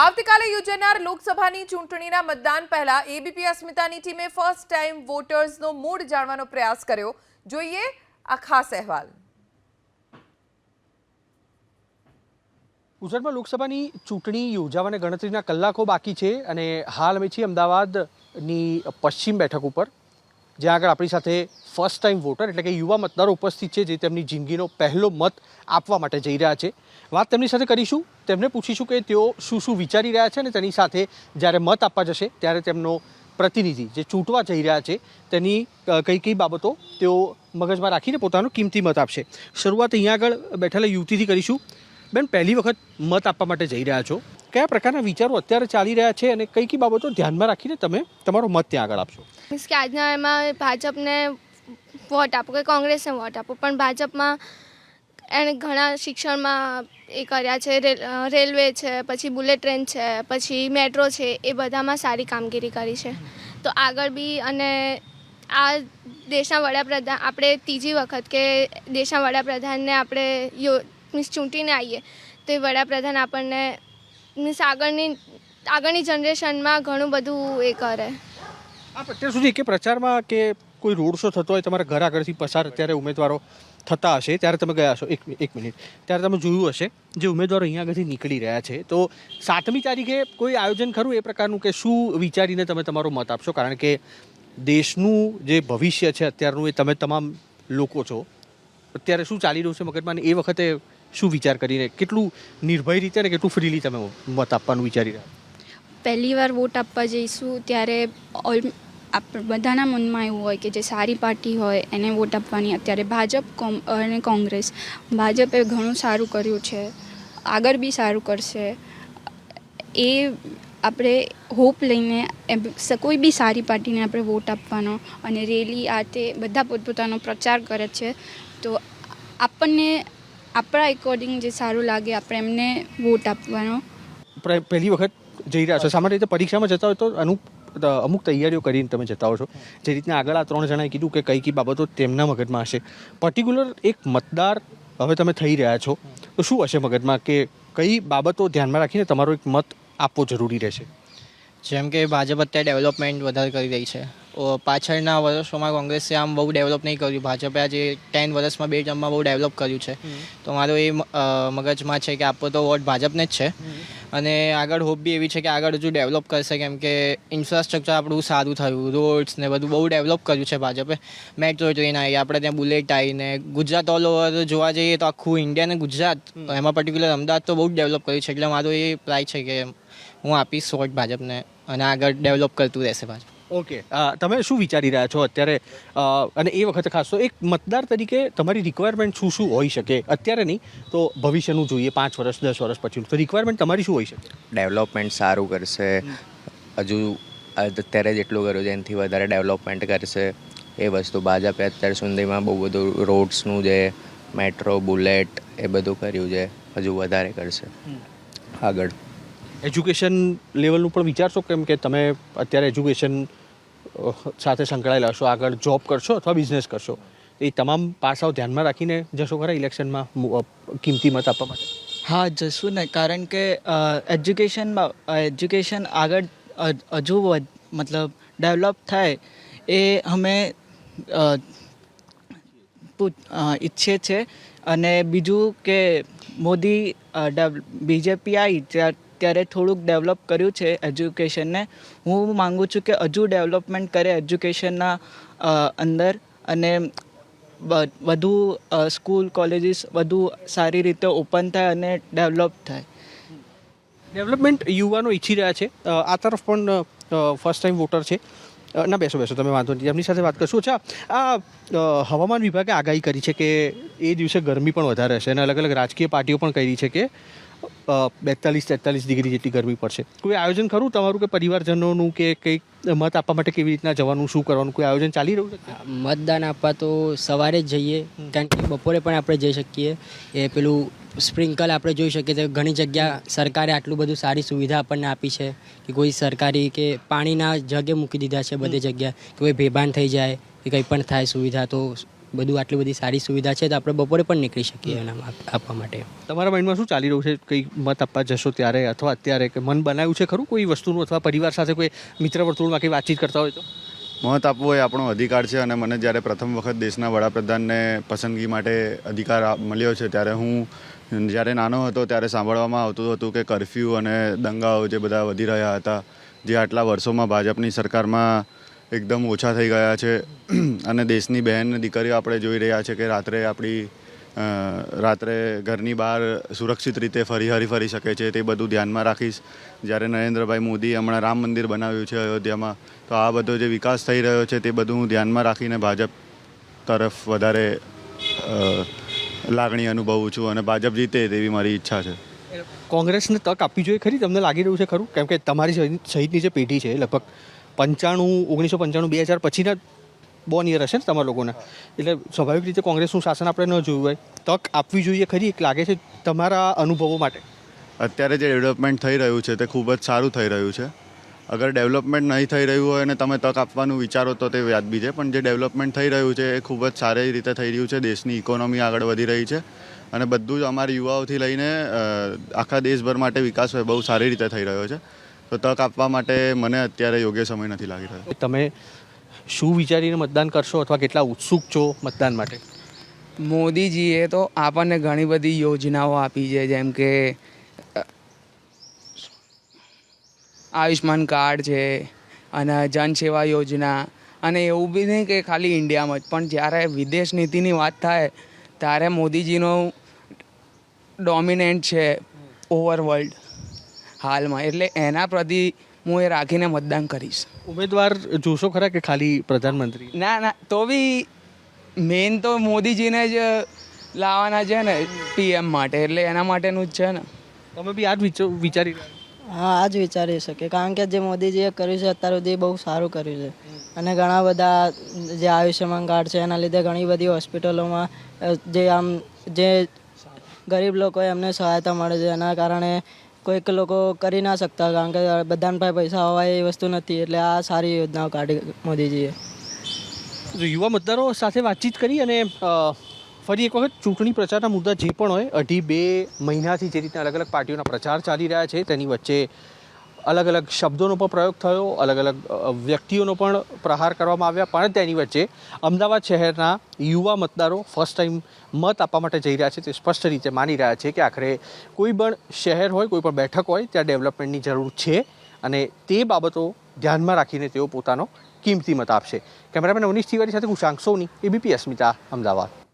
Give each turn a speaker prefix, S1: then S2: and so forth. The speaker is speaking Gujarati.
S1: આવતીકાલે યોજાનાર લોકસભાની ચૂંટણીના મતદાન પહેલા એબીપી અસ્મિતાની ટીમે ફર્સ્ટ ટાઈમ વોટર્સનો મૂડ જાણવાનો પ્રયાસ કર્યો. જોઈએ આ ખાસ અહેવાલ.
S2: ગુજરાતમાં લોકસભાની ચૂંટણી યોજાવાને ગણતરીના કલાકો બાકી છે અને હાલ અમે છીએ અમદાવાદની પશ્ચિમ બેઠક ઉપર. જ્યાં આગળ આપણી સાથે ફર્સ્ટ ટાઈમ વોટર એટલે કે યુવા મતદારો ઉપસ્થિત છે જે તેમની જિંદગીનો પહેલો મત આપવા માટે જઈ રહ્યા છે. વાત તેમની સાથે કરીશું. તેમને પૂછીશું કે તેઓ શું શું વિચારી રહ્યા છે અને તેની સાથે જ્યારે મત આપવા જશે ત્યારે તેમનો પ્રતિનિધિ જે ચૂંટવા જઈ રહ્યા છે તેની કઈ કઈ બાબતો તેઓ મગજમાં રાખીને પોતાનો કિંમતી મત આપશે. શરૂઆત અહીંયા આગળ બેઠેલા યુવતીથી કરીશું. બેન, પહેલી વખત મત આપવા માટે જઈ રહ્યા છો. કયા પ્રકારના વિચારો અત્યારે ચાલી રહ્યા છે અને કઈ કઈ બાબતો ધ્યાનમાં રાખીને તમે તમારો મત ત્યાં આગળ આપશો?
S3: મીન્સ કે આજના એમાં ભાજપને વોટ આપો કે કોંગ્રેસને વોટ આપો, પણ ભાજપમાં એણે ઘણા શિક્ષણમાં એ કર્યા છે રેલ- રેલવે છે, પછી બુલેટ ટ્રેન છે, પછી મેટ્રો છે, એ બધામાં સારી કામગીરી કરી છે. તો આગળ બી અને આ દેશના વડાપ્રધાન, આપણે ત્રીજી વખત કે દેશના વડાપ્રધાનને આપણે યો, મીન્સ ચૂંટીને આવીએ, તો એ વડાપ્રધાન આપણને મીન્સ આગળની આગળની જનરેશનમાં ઘણું બધું એ કરે.
S2: આપ અત્યાર સુધી કે પ્રચારમાં કે કોઈ રોડ શો થતો હોય, તમારા ઘર આગળથી પસાર અત્યારે ઉમેદવારો થતા હશે, ત્યારે તમે ગયા હશો? એક એક મિનિટ. ત્યારે તમે જોયું હશે જે ઉમેદવારો અહીંયા આગળથી નીકળી રહ્યા છે. તો સાતમી તારીખે કોઈ આયોજન ખરું એ પ્રકારનું કે શું વિચારીને તમે તમારો મત આપશો? કારણ કે દેશનું જે ભવિષ્ય છે અત્યારનું એ તમે તમામ લોકો છો. અત્યારે શું ચાલી રહ્યું છે મગજમાં એ વખતે શું વિચાર કરીને કેટલું નિર્ભય રીતે અને કેટલું ફ્રીલી તમે મત આપવાનું વિચારી રહ્યા?
S4: પહેલી વાર વોટ આપવા જઈશું ત્યારે ઓલ બધાના મનમાં એવું હોય કે જે સારી પાર્ટી હોય એને વોટ આપવાની. અત્યારે ભાજપ, કોમ અને કોંગ્રેસ, ભાજપે ઘણું સારું કર્યું છે. આગળ બી સારું કરશે. એ આપણે હોપ લઈને કોઈ બી સારી પાર્ટીને આપણે વોટ આપવાનો અને રેલી આ તે બધા પોતપોતાનો પ્રચાર કરે છે. તો આપણને આપણા એકોર્ડિંગ જે સારું લાગે આપણે એમને વોટ આપવાનો.
S2: પહેલી વખત જઈ રહ્યા છો. સામાન્ય રીતે પરીક્ષામાં જતા હોય તો અનુપ અમુક તૈયારીઓ કરીને તમે જતા હો છો. જે રીતના આગળ આ ત્રણ જણાએ કીધું કે કઈ કઈ બાબતો તેમના મગજમાં હશે. પર્ટિક્યુલર એક મતદાર હવે તમે થઈ રહ્યા છો. તો શું હશે મગજમાં? કે કઈ બાબતો ધ્યાનમાં રાખીને તમારો એક મત આપવો જરૂરી રહેશે?
S5: જેમ કે ભાજપ અત્યારે ડેવલપમેન્ટ વધારે કરી રહી છે. પાછળના વર્ષોમાં કોંગ્રેસે આમ બહુ ડેવલપ નહીં કર્યું. ભાજપે આજે ટેન વર્ષમાં બે ટર્મમાં બહુ ડેવલપ કર્યું છે. તો મારો એ મગજમાં છે કે આપવો તો વોટ ભાજપને જ છે. અને આગળ હોપ બી એવી છે કે આગળ હજુ ડેવલપ કરશે કેમ કે ઇન્ફ્રાસ્ટ્રક્ચર આપણું સારું થયું. રોડ્સ ને બધું બહુ ડેવલપ કર્યું છે ભાજપે. મેટ્રો ટ્રેન આવી આપણે ત્યાં બુલેટ આવીને ગુજરાત ઓલ ઓવર જોવા જઈએ તો આખું ઇન્ડિયા ને ગુજરાત એમાં પર્ટિક્યુલર અમદાવાદ તો બહુ જ ડેવલપ કર્યું છે. એટલે મારો એ પ્રાય છે કે હું આપીશ વોટ ભાજપને અને આગળ ડેવલપ કરતું રહેશે ભાજપ.
S2: ઓકે. તમે શું વિચારી રહ્યા છો અત્યારે? અને એ વખતે ખાસ તો એક મતદાર તરીકે તમારી રિક્વાયરમેન્ટ શું શું હોઈ શકે? અત્યારે નહીં તો ભવિષ્યનું જોઈએ પાંચ વર્ષ દસ વર્ષ પછી. તો રિક્વાયરમેન્ટ તમારી શું હોઈ શકે?
S6: ડેવલપમેન્ટ સારું કરશે. હજુ અત્યારે જેટલું કર્યું છે એનાથી વધારે ડેવલપમેન્ટ કરશે. એ વસ્તુ ભાજપે અત્યાર સુધીમાં બહુ બધું રોડ્સનું જે મેટ્રો બુલેટ એ બધું કર્યું છે હજુ વધારે કરશે. આગળ.
S2: એજ્યુકેશન લેવલનું પણ વિચારશો કેમ કે તમે અત્યારે એજ્યુકેશન સાથે સંકળાયેલા હશો આગળ જોબ કરશો અથવા બિઝનેસ કરશો એ તમામ પાસાઓ ધ્યાનમાં રાખીને જશો ખરા ઇલેક્શનમાં કિંમતી મત આપવા માટે?
S7: હા, જશું ને, કારણ કે એજ્યુકેશનમાં એજ્યુકેશન આગળ હજુ મતલબ ડેવલપ થાય એ અમે ઈચ્છીએ છે. અને બીજું કે મોદી બીજેપી આવી ત્યાર ત્યારે થોડુંક ડેવલપ કર્યું છે એજ્યુકેશનને હું માગું છું કે હજુ ડેવલપમેન્ટ કરે એજ્યુકેશનના અંદર અને વધુ સ્કૂલ કોલેજીસ વધુ સારી રીતે ઓપન થાય અને ડેવલપ થાય.
S2: ડેવલપમેન્ટ યુવાનો ઈચ્છી રહ્યા છે. આ તરફ પણ ફર્સ્ટ ટાઈમ વોટર છે. ના, બેસો બેસો, તમે વાંધો નહીં. એમની સાથે વાત કરશું. અચ્છા, આ હવામાન વિભાગે આગાહી કરી છે કે એ દિવસે ગરમી પણ વધારે હશે અને અલગ અલગ રાજકીય પાર્ટીઓ પણ કહી છે કે બેતાલીસ તેતાલીસ ડિગ્રી જેટલી ગરમી પડશે. કોઈ આયોજન ખરું તમારું કે પરિવારજનોનું કે કંઈક મત આપવા માટે કેવી રીતના જવાનું શું કરવાનું? કોઈ આયોજન ચાલી રહ્યું છે?
S8: મતદાન આપવા તો સવારે જ જઈએ કારણ કે બપોરે પણ આપણે જઈ શકીએ. એ પેલું સ્પ્રિંકલ આપણે જોઈ શકીએ તો ઘણી જગ્યા સરકારે આટલું બધું સારી સુવિધા આપણને આપી છે કે કોઈ સરકારી કે પાણીના જગે મૂકી દીધા છે બધી જગ્યા કે કોઈ ભેભાન થઈ જાય કે કંઈ પણ થાય સુવિધા તો બધું આટલી બધી સારી સુવિધા છે તો આપણે બપોરે પણ નીકળી શકીએ એના આપવા માટે.
S2: તમારા માઇન્ડમાં શું ચાલી રહ્યું છે? કંઈ મત આપવા જશો ત્યારે અથવા અત્યારે કે મન બનાવ્યું છે ખરું કોઈ વસ્તુનું અથવા પરિવાર સાથે કોઈ મિત્ર વર્તુળમાં કંઈ વાતચીત કરતા હોય તો?
S9: મત આપવો એ આપણો અધિકાર છે અને મને જ્યારે પ્રથમ વખત દેશના વડાપ્રધાનને પસંદગી માટે અધિકાર મળ્યો છે ત્યારે હું જ્યારે નાનો હતો ત્યારે સાંભળવામાં આવતું હતું કે કરફ્યુ અને દંગાઓ જે બધા વધી રહ્યા હતા જે આટલા વર્ષોમાં ભાજપની સરકારમાં એકદમ ઓછા થઈ ગયા છે. અને દેશની બહેન દીકરીઓ આપણે જોઈ રહ્યા છે કે રાત્રે આપણી રાત્રે ઘરની બહાર સુરક્ષિત રીતે ફરી હરી ફરી શકે છે તે બધું ધ્યાનમાં રાખીશ. જ્યારે નરેન્દ્રભાઈ મોદી હમણાં રામ મંદિર બનાવ્યું છે અયોધ્યામાં, તો આ બધો જે વિકાસ થઈ રહ્યો છે તે બધું હું ધ્યાનમાં રાખીને ભાજપ તરફ વધારે લાગણી અનુભવું છું અને ભાજપ જીતે તેવી મારી ઈચ્છા છે.
S2: કોંગ્રેસને તક આપવી જોઈએ ખરી? તમને લાગી રહ્યું છે ખરું? કેમ કે તમારી સહિત- સહિતની જે પેઢી છે, લગભગ પંચાણું, ઓગણીસો પંચાણું, બે હજાર પછીના બોન યર હશે ને તમારા લોકોના. એટલે સ્વાભાવિક રીતે કોંગ્રેસનું શાસન આપણે ન જોયું હોય. તક આપવી જોઈએ ખરી, એક લાગે છે તમારા અનુભવો માટે?
S9: અત્યારે જે ડેવલપમેન્ટ થઈ રહ્યું છે તે ખૂબ જ સારું થઈ રહ્યું છે. અગર ડેવલપમેન્ટ નહીં થઈ રહ્યું હોય અને તમે તક આપવાનું વિચારો તો તે વ્યાજબી છે, પણ જે ડેવલપમેન્ટ થઈ રહ્યું છે એ ખૂબ જ સારી રીતે થઈ રહ્યું છે. દેશની ઇકોનોમી આગળ વધી રહી છે અને બધું જ અમારા યુવાઓથી લઈને આખા દેશભર માટે વિકાસ બહુ સારી રીતે થઈ રહ્યો છે. તો તક આપવા માટે મને અત્યારે યોગ્ય સમય નથી લાગી રહ્યો.
S2: તમે શું વિચારીને મતદાન કરશો અથવા કેટલા ઉત્સુક છો મતદાન માટે?
S10: મોદીજીએ તો આપણને ઘણી બધી યોજનાઓ આપી છે જેમ કે આયુષ્માન કાર્ડ છે અને જન સેવા યોજના અને એવું બી નહીં કે ખાલી ઇન્ડિયામાં જ. પણ જ્યારે વિદેશ નીતિની વાત થાય ત્યારે મોદીજીનો ડોમિનેન્ટ છે ઓવર વર્લ્ડ. હાલમાં. એટલે એના પ્રતિ હું એ રાખીને મતદાન કરીશ.
S2: ઉમેદવાર જોશો ખરા કે ખાલી પ્રધાનમંત્રી?
S10: ના ના. તો બી મેન તો મોદીજીને જ લાવવાના છે ને પીએમ માટે. એટલે એના માટેનું જ છે ને.
S2: તમે બી આજ વિચારી
S11: હા આ જ વિચારી શકીએ કારણ કે જે મોદીજીએ કર્યું છે અત્યાર સુધી બહુ સારું કર્યું છે. અને ઘણા બધા જે આયુષ્યમાન કાર્ડ છે એના લીધે ઘણી બધી હોસ્પિટલોમાં જે આમ જે ગરીબ લોકો એમને સહાયતા મળે છે. એના કારણે કોઈક લોકો કરી ના શકતા કારણ કે બધાને પાસે પૈસા હોવાય એ વસ્તુ નથી. એટલે આ સારી યોજનાઓ કાઢી મોદીજીએ.
S2: યુવા મતદારો સાથે વાતચીત કરી અને ફરી એક વખત ચૂંટણી પ્રચારના મુદ્દા જે પણ હોય, અઢી બે મહિનાથી જે રીતના અલગ અલગ પાર્ટીઓના પ્રચાર ચાલી રહ્યા છે, તેની વચ્ચે અલગ અલગ શબ્દોનો પણ પ્રયોગ થયો અલગ અલગ વ્યક્તિઓનો પણ પ્રહાર કરવામાં આવ્યા. પણ તેની વચ્ચે અમદાવાદ શહેરના યુવા મતદારો ફર્સ્ટ ટાઈમ મત આપવા માટે જઈ રહ્યા છે. તે સ્પષ્ટ રીતે માની રહ્યા છે કે આખરે કોઈ પણ શહેર હોય, કોઈ પણ બેઠક હોય, ત્યાં ડેવલપમેન્ટની જરૂર છે અને તે બાબતો ધ્યાનમાં રાખીને તેઓ પોતાનો કિંમતી મત આપશે. કેમેરામેન અવનીશ તિવારી સાથે હું સોની એબીપી અસ્મિતા અમદાવાદ.